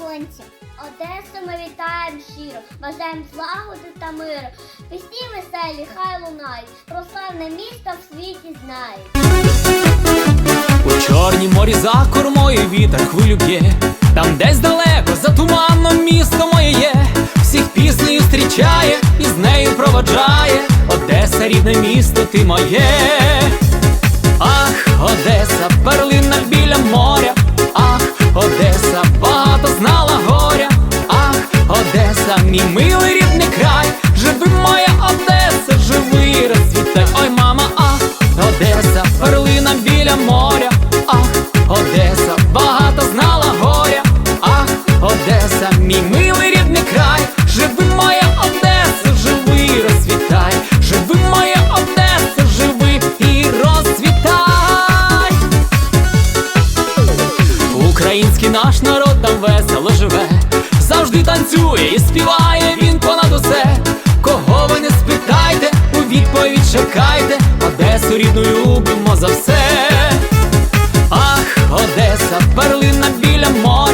віконці. Одесу ми вітаємо щиро, бажаємо злагоди та миру. Пісні веселі, хай лунають, про славне місто в світі знають. У чорнім морі за кормою вітер хвилю б'є, там десь далеко за туманом місто моє є, всіх піснею зустрічає і з нею проводжає. Одеса, рідне місто, ти моє. Ах, Одеса, Одеса, мій милий рідний край, живи моя Одеса, живи, розцвітай, ой, мама, ах, Одеса, перлина біля моря, ах, Одеса, багато знала горя, ах, Одеса, мій милий рідний край, живи моя Одеса, живи, розцвітай, живи моя Одеса, живи і розцвітай. Український наш народ там весело живе, завжди танцює і співає він понад усе. Кого ви не спитайте, у відповідь чекайте, Одесу рідну любимо за все. Ах, Одеса, перлина біля моря.